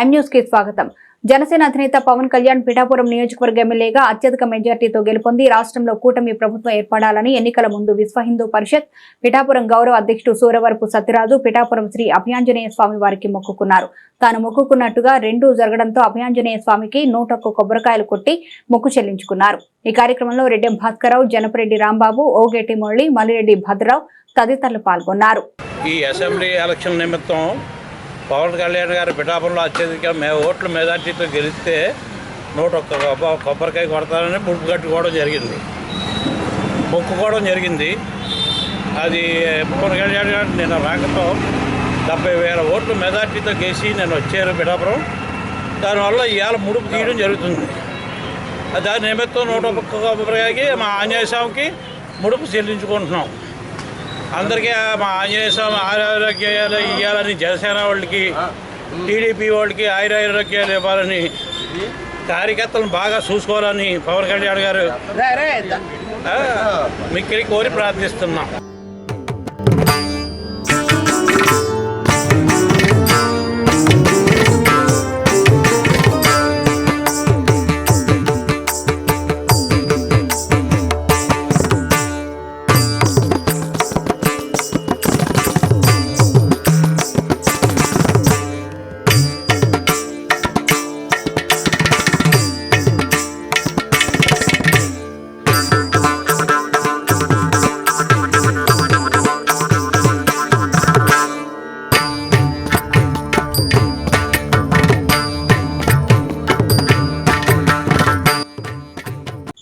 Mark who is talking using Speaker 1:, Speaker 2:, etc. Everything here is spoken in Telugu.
Speaker 1: ఎం న్యూస్కి స్వాగతం. జనసేన అధినేత పవన్ కళ్యాణ్ పిఠాపురం నియోజకవర్గ ఎమ్మెల్యేగా అత్యధిక మెజార్టీతో గెలుపొంది. రాష్ట్రంలో కూటమి ప్రభుత్వం ఏర్పడాలని ఎన్నికల ముందు విశ్వ హిందూ పరిషత్ పిఠాపురం గౌరవ అధ్యక్షుడు సూరవరపు సత్యరాజు పిఠాపురం శ్రీ అభయాంజనేయ స్వామి వారికి మొక్కుకున్నారు. తాను మొక్కుకున్నట్టుగా రెండూ జరగడంతో అభయాంజనేయ స్వామికి నూటొక్క కొబ్బరికాయలు కొట్టి మొక్కు చెల్లించుకున్నారు. ఈ కార్యక్రమంలో రెడ్డెం భాస్కరరావు జనపరెడ్డి రాంబాబు ఓగేటి మురళి మల్లిరెడ్డి భద్రరావు తదితరులు పాల్గొన్నారు.
Speaker 2: ఈ అసెంబ్లీ ఎలక్షన్ నిమిత్తం పవన్ కళ్యాణ్ గారు పిఠాపురంలో అత్యధిక మే ఓట్ల మెజార్టీతో గెలిస్తే నూట ఒక్క కొబ్బరికాయ కొడతానని పుడుపు కట్టుకోవడం జరిగింది. మొక్కుకోవడం జరిగింది. అది పవన్ కళ్యాణ్ గారు నేను రాకతో డెబ్బై వేల ఓట్ల మెజార్టీతో గెలిచి నేను వచ్చాను పిఠాపురం. దానివల్ల ఇవాళ ముడుపు తీయడం జరుగుతుంది. దాని నిమిత్తం నూట ఒక్క కొబ్బరికాయకి మా ఆంజనేయ స్వామికి ముడుపు చెల్లించుకుంటున్నాం. అందరికీ మా ఆంజనేయ స్వామి ఆరోగ్యాలు ఇవ్వాలని జనసేన వాళ్ళకి టీడీపీ వాళ్ళకి ఆయురారోగ్యాలు ఇవ్వాలని కార్యకర్తలను బాగా చూసుకోవాలని పవన్ కళ్యాణ్ గారు ఆ, మిక్కిలి కోరి ప్రార్థిస్తున్నాం.